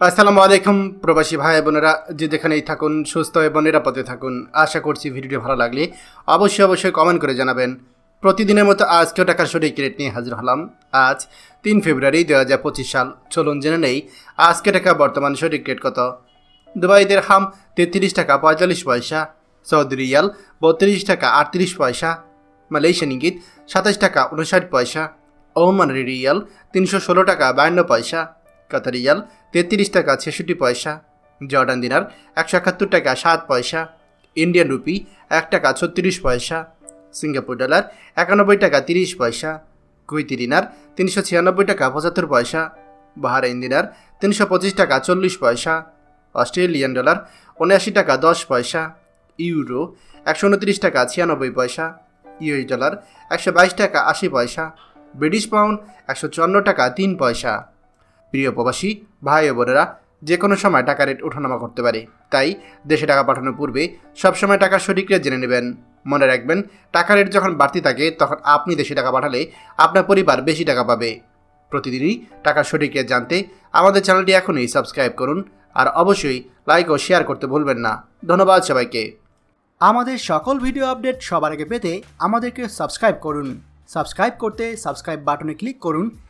আসসালামু আলাইকুম, প্রবাসী ভাই বোনেরা। যে যেখানেই থাকুন, সুস্থ এবং নিরাপদে থাকুন, আশা করছি ভিডিওটি ভালো লাগলে অবশ্যই অবশ্যই কমেন্ট করে জানাবেন। প্রতিদিনের মতো আজকেও টাকার সঠিক রেট নিয়ে হাজির হলাম। আজ তিন ফেব্রুয়ারি দু হাজার পঁচিশ সাল, চলুন জেনে নেই আজকে টাকা বর্তমান সঠিক রেট কত। দুবাইদের হাম তেত্রিশ টাকা পঁয়তাল্লিশ পয়সা। সৌদি রিয়াল, বত্রিশ টাকা আটত্রিশ পয়সা। মালয়েশিয়ান ইঙ্গিত, সাতাশ টাকা উনষাট পয়সা। ওমান রিয়াল, তিনশো ষোলো টাকা বায়ান্ন পয়সা। কাতার রিয়াল তেত্রিশ টাকা ছেষট্টি পয়সা। জর্ডান দিনার একশো একাত্তর টাকা সাত পয়সা। ইন্ডিয়ান রুপি এক টাকা ছত্রিশ পয়সা। সিঙ্গাপুর ডলার একানব্বই টাকা তিরিশ পয়সা। কুইতি দিনার তিনশো ছিয়ানব্বই টাকা পঁচাত্তর পয়সা। বাহারাইন দিনার তিনশো পঁচিশ টাকা চল্লিশ পয়সা। অস্ট্রেলিয়ান ডলার উনআশি টাকা দশ পয়সা। ইউরো একশো উনত্রিশ টাকা ছিয়ানব্বই পয়সা। ইউএস ডলার একশো বাইশ টাকা আশি পয়সা। ব্রিটিশ পাউন্ড একশো চুয়ান্ন টাকা তিন পয়সা। প্রিয় প্রবাসী, ভাই ও বোনেরা, যে কোনো সময় টাকা রেট ওঠানামা করতে পারে। তাই দেশে টাকা পাঠানোর পূর্বে সবসময় টাকার সঠিক রেট জেনে নেবেন। মনে রাখবেন, টাকা রেট যখন বাড়তি থাকে, তখন আপনি দেশে টাকা পাঠালে আপনার পরিবার বেশি টাকা পাবে। প্রতিদিনই টাকার সঠিক রেট জানতে আমাদের চ্যানেলটি এখনই সাবস্ক্রাইব করুন আর অবশ্যই লাইক ও শেয়ার করতে ভুলবেন না। ধন্যবাদ সবাইকে। আমাদের সকল ভিডিও আপডেট সবার আগে পেতে আমাদেরকে সাবস্ক্রাইব করুন। সাবস্ক্রাইব করতে সাবস্ক্রাইব বাটনে ক্লিক করুন